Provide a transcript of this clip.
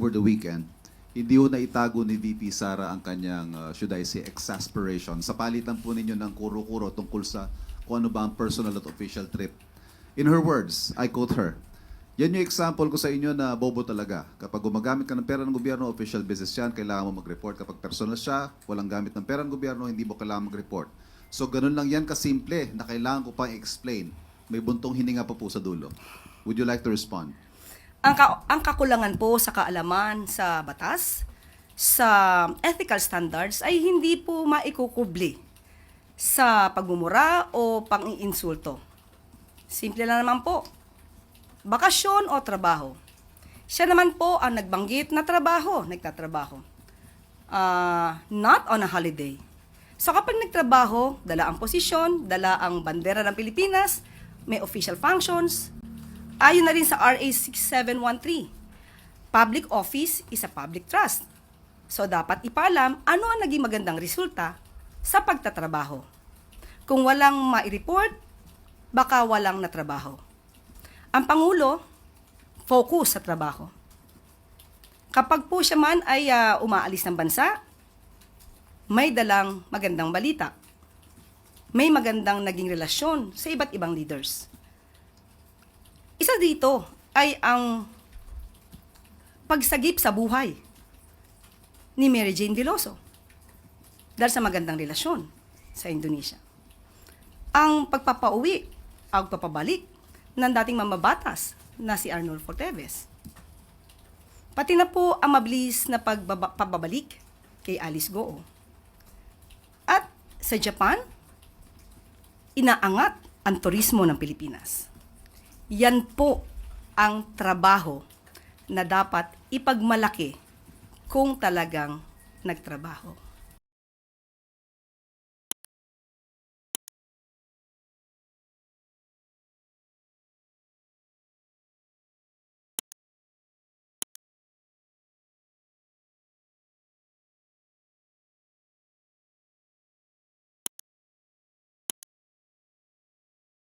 over the weekend, hindi ho naitago ni VP Sara ang kanyang, uh, should I say, exasperation sa palitan po ninyo ng kuro-kuro tungkol sa kung ano ba ang personal at official trip. In her words, I quote her, yan yung example ko sa inyo na bobo talaga. Kapag gumagamit ka ng pera ng gobyerno, official business yan, kailangan mo mag-report. Kapag personal siya, walang gamit ng pera ng gobyerno, hindi mo kailangan mag-report. So ganun lang yan kasimple na kailangan ko pang explain. May buntong hininga pa po sa dulo. Would you like to respond? Ang, ka- ang kakulangan po sa kaalaman sa batas, sa ethical standards ay hindi po maikukubli sa pagmumura o pang-iinsulto. Simple lang naman po. Bakasyon o trabaho. Siya naman po ang nagbanggit na trabaho, nagtatrabaho. Ah, not on a holiday. So kapag nagtrabaho, dala ang posisyon, dala ang bandera ng Pilipinas, may official functions, ayon na rin sa RA 6713. Public office is a public trust. So dapat ipaalam ano ang naging magandang resulta sa pagtatrabaho. Kung walang mai-report, baka walang natrabaho. Ang Pangulo, focus sa trabaho. Kapag po siya man ay ah, umaalis ng bansa, may dalang magandang balita. May magandang naging relasyon sa iba't ibang leaders. Isa dito ay ang pagsagip sa buhay ni Mary Jane Veloso dahil sa magandang relasyon sa Indonesia. Ang pagpapauwi, ang pagpapabalik ng dating mamabatas na si Arnold Forteves. Pati na po ang mabilis na pagbabalik kay Alice Goo. At sa Japan, inaangat ang turismo ng Pilipinas. Yan po ang trabaho na dapat ipagmalaki kung talagang nagtrabaho.